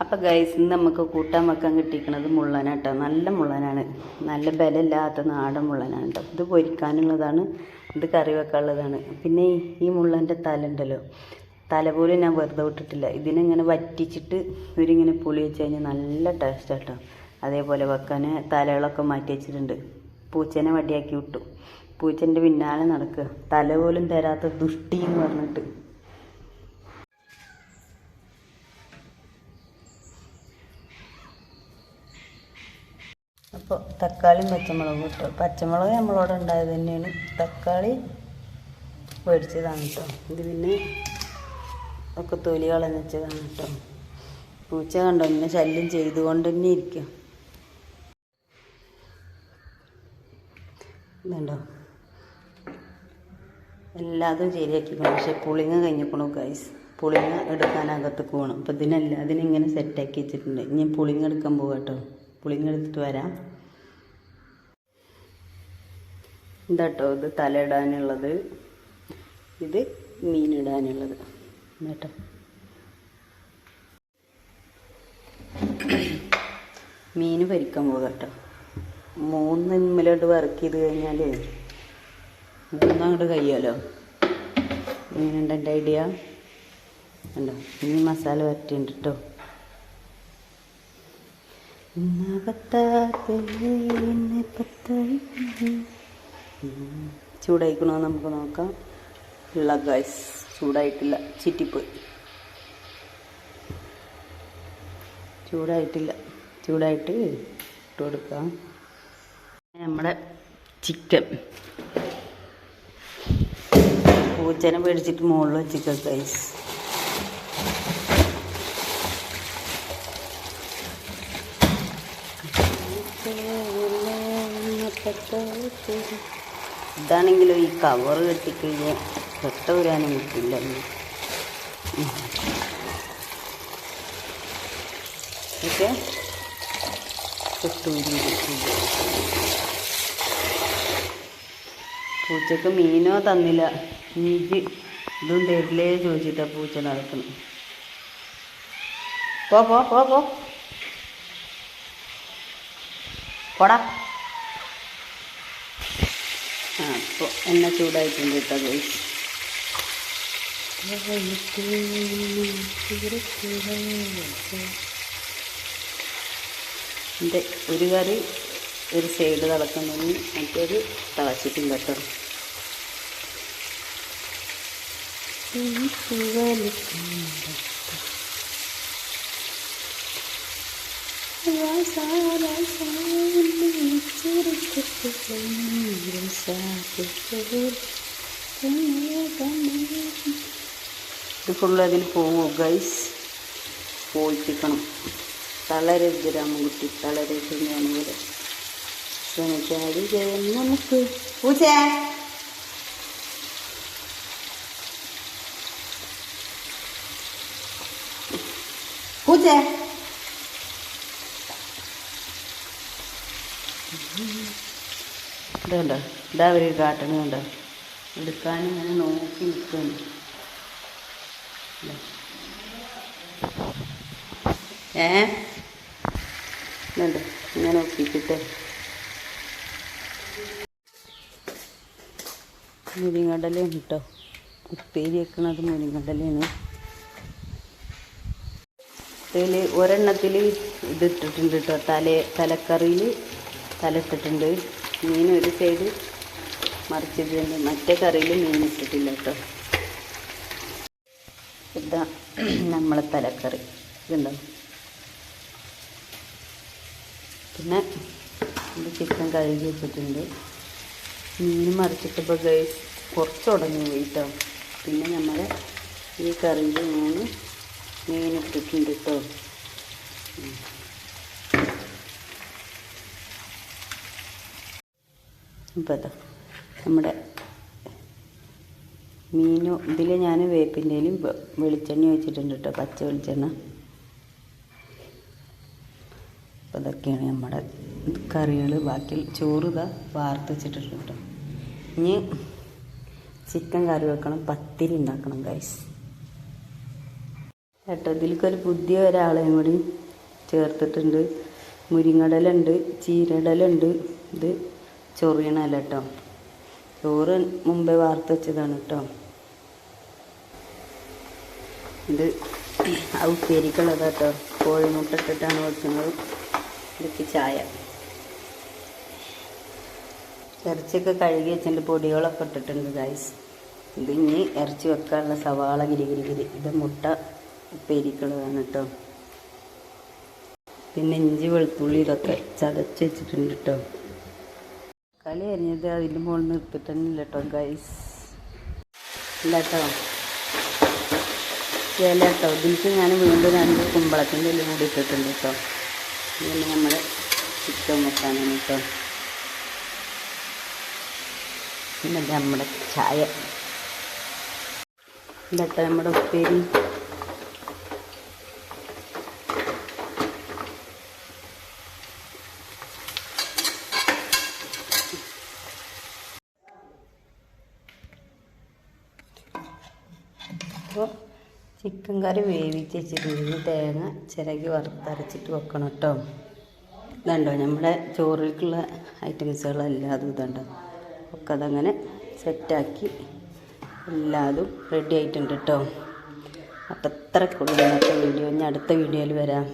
അപ്പോൾ ഗൈസ് ഇന്ന് നമുക്ക് കൂട്ടാൻ വെക്കാൻ കിട്ടിയിരിക്കുന്നത് മുള്ളനാട്ടോ. നല്ല മുള്ളനാണ്. നല്ല ബലമില്ലാത്ത നാടൻ മുള്ളനാണ് കേട്ടോ. ഇത് പൊരിക്കാനുള്ളതാണ് ഇത് കറി വെക്കാനുള്ളതാണ്. പിന്നെ ഈ- മുള്ളന്റെ തല ഉണ്ടല്ലോ. തല പോലും ഞാൻ വെറുതെ വിട്ടിട്ടില്ല. ഇതിനിങ്ങനെ വറ്റിച്ചിട്ട് ഇവരിങ്ങനെ പുളി വെച്ച് കഴിഞ്ഞാൽ നല്ല ടേസ്റ്റ് കേട്ടോ അതേപോലെ വെക്കാൻ തലകളൊക്കെ മാറ്റി വെച്ചിട്ടുണ്ട്. പൂച്ചേനെ വടിയാക്കി വിട്ടു. പൂച്ചന്റെ പിന്നാലെ നടക്കുക. തല പോലും തരാത്ത ദുഷ്ടി എന്ന് പറഞ്ഞിട്ട്. അപ്പോൾ തക്കാളിയും പച്ചമുളകും ഇട്ടു. പച്ചമുളക് നമ്മളോട് ഉണ്ടായത് തന്നെയാണ്. തക്കാളി പൊരിച്ചതാണ് കേട്ടോ ഇത് പിന്നെ ഒക്കെ തൊലി കളഞ്ഞതാണ് കേട്ടോ പൂച്ച കണ്ടോ? എന്നെ ശല്യം ചെയ്തുകൊണ്ട് തന്നെ ഇരിക്കും. ഇതുണ്ടോ? എല്ലാതും ശരിയാക്കിക്കണം പക്ഷെ പുളിങ്ങ കഴിഞ്ഞിക്കണു ഗൈസ് പുളിങ്ങ എടുക്കാനകത്ത് പോകണം അപ്പം ഇതിനെല്ലാം അതിനിങ്ങനെ സെറ്റാക്കി വെച്ചിട്ടുണ്ട്. ഇനി പുളിങ്ങ എടുക്കാൻ പോകാം കേട്ടോ പുളിങ്ങ എടുത്തിട്ട് വരാം. ഇതാട്ടോ ഇത് തലയിടാനുള്ളത്. ഇത് മീനിടാനുള്ളത്. കേട്ടോ മീൻ പൊരിക്കാൻ പോകാം കേട്ടോ മൂന്ന് ഇമ്മലോട്ട് വർക്ക് ചെയ്ത് കഴിഞ്ഞാൽ മൂന്നങ്ങോട്ട് കഴിയാലോ? എങ്ങനെയുണ്ട് എന്റെ ഐഡിയ? ഉണ്ടോ? ഇനി മസാല വരട്ടിയുണ്ട് കേട്ടോ ചൂടായിക്കണോ നമുക്ക് നോക്കാം. ഉള്ള ഗൈസ് ചൂടായിട്ടില്ല. ചിറ്റിപ്പോയി. ചൂടായിട്ടില്ല. ചൂടായിട്ട് ഇട്ട് കൊടുക്കാം. നമ്മുടെ ചിക്കൻ പൂച്ചനെ പേടിച്ചിട്ട് മുകളിൽ വെച്ചിക്ക ഗൈസ് ഇതാണെങ്കിലും ഈ കവർ കെട്ടിക്കഴിഞ്ഞാൽ പെട്ട വരാനും കിട്ടില്ല ഓക്കെ പൂച്ചക്ക് മീനോ തന്നില്ല. മീജ് ഇതും തരില്ലേ ചോദിച്ചിട്ടാ പൂച്ച നടക്കണം. പോ പോ പോ അപ്പോൾ എണ്ണ ചൂടായിട്ടുണ്ട് എന്റെ ഒരു കറി ഒരു സൈഡ് തിളക്കുന്നതിന് മറ്റൊരു തിളച്ചിട്ടില്ല കേട്ടോ. ഇത് ഫുള്ള് അതിൽ പോവും ഗൈസ് പോയിപ്പിക്കണം തളരരുത് രാമൻകുട്ടി തളരരുത് ഞാനിവിടെ ശ്രമിച്ചാൽ ജയം നമുക്ക്. പൂച്ച! പൂച്ച! ഇതുണ്ടോ. ഇതാ ഒരു കാട്ടണുണ്ടോ എടുക്കാൻ ഇങ്ങനെ നോക്കി നിൽക്കുന്നു. ഏ? ഇതുണ്ട്. ഇങ്ങനെ ഒപ്പിച്ചിട്ട് മുരിങ്ങടലയാണ് കേട്ടോ ഉപ്പേരി വെക്കണത് മുരിങ്ങടലയാണ്. ഇതിൽ ഒരെണ്ണത്തിൽ ഇത് ഇട്ടിട്ടുണ്ട് കേട്ടോ തല തലക്കറിയിൽ തല ഇട്ടിട്ടുണ്ട് മീൻ ഒരു സൈഡ് മറിച്ചിട്ടുണ്ട് മറ്റേ കറിയിൽ മീൻ ഇട്ടിട്ടില്ല കേട്ടോ. ഇതാ നമ്മളെ തലക്കറി. ഇതുണ്ടോ? പിന്നെ ചിക്കൻ കഴുകി വെച്ചിട്ടുണ്ട്. മീൻ മറിച്ചിട്ടപ്പോൾ ഗൈസ് കുറച്ച് ഉടഞ്ഞു പോയി പിന്നെ നമ്മൾ ഈ കറിയിൽ മൂന്ന് മീൻ ഇട്ടിട്ടുണ്ട് കേട്ടോ. അപ്പോൾ അതാ നമ്മുടെ മീനും ഇതിൽ ഞാൻ വേപ്പിന്റെയിലും വെളിച്ചെണ്ണ ഒഴിച്ചിട്ടുണ്ട് കേട്ടോ പച്ച വെളിച്ചെണ്ണ. അപ്പോൾ ഇതൊക്കെയാണ് നമ്മുടെ കറികൾ ബാക്കി ചോറ് ഇതാ വാർത്ത് വെച്ചിട്ടുണ്ട് കേട്ടോ. ഇനി ചിക്കൻ കറി വെക്കണം പത്തിരി ഉണ്ടാക്കണം ഗൈസ് കേട്ടോ ഇതിലേക്കൊരു പുതിയ ഒരാളെയും കൂടി ചേർത്തിട്ടുണ്ട്. മുരിങ്ങടലുണ്ട് ചീരടലുണ്ട് ഇത് ചൊറിയണല്ല കേട്ടോ ചോറ് മുമ്പേ വാർത്ത് വെച്ചതാണ് കേട്ടോ ഇത് ആ ഉപ്പേരിക്കുള്ളത് കേട്ടോ കോഴിമുട്ട ഇട്ടിട്ടാണ് വെക്കുന്നത്. ഇതൊക്കെ ചായ. ഇറച്ചിയൊക്കെ കഴുകി വെച്ചിട്ട് പൊടികളൊക്കെ ഇട്ടിട്ടുണ്ട് ഗൈസ് ഇത് ഇനി ഇറച്ചി വെക്കാനുള്ള സവാള ഗിരി ഗിരി ഗിരി ഇത് മുട്ട ഉപ്പേരിക്കുള്ളതാണ് കേട്ടോ പിന്നെ ഇഞ്ചി വെളുത്തുള്ളി ഇതൊക്കെ ചതച്ച് വെച്ചിട്ടുണ്ട് കേട്ടോ കളി അരിഞ്ഞത് അതിന്റെ മുകളിൽ എടുത്തിട്ടില്ല കേട്ടോ ഗൈസ് ഇല്ല കേട്ടോ. ഇല കേട്ടോ. ഇതിലേക്ക് ഞാൻ വീണ്ടും രണ്ട് കുമ്പളത്തിന്റെ ഇല കൂടി ഇട്ടിട്ടുണ്ട് കേട്ടോ. ഇങ്ങനെ നമ്മൾ ചിക്കൻ വെക്കാനാണ് കേട്ടോ. പിന്നെ നമ്മുടെ ചായ. ഇതട്ടെ നമ്മുടെ ഉപ്പേരി. അപ്പോൾ ചിക്കൻ കറി വേവിച്ച് വെച്ചിട്ടുണ്ട് തേങ്ങ ചിരകി വറുത്തരച്ചിട്ട് വെക്കണം കേട്ടോ. ഇതുണ്ടോ? നമ്മുടെ ചോറിലേക്കുള്ള ഐറ്റംസുകളെല്ലാം അതും ഇതുണ്ടോ? ഒക്കെ അതങ്ങനെ സെറ്റാക്കി എല്ലാതും റെഡി ആയിട്ടുണ്ട് കേട്ടോ. അപ്പം ഇത്രക്കുള്ള ഇന്നത്തെ വീഡിയോ. ഇനി അടുത്ത വീഡിയോയിൽ വരാം.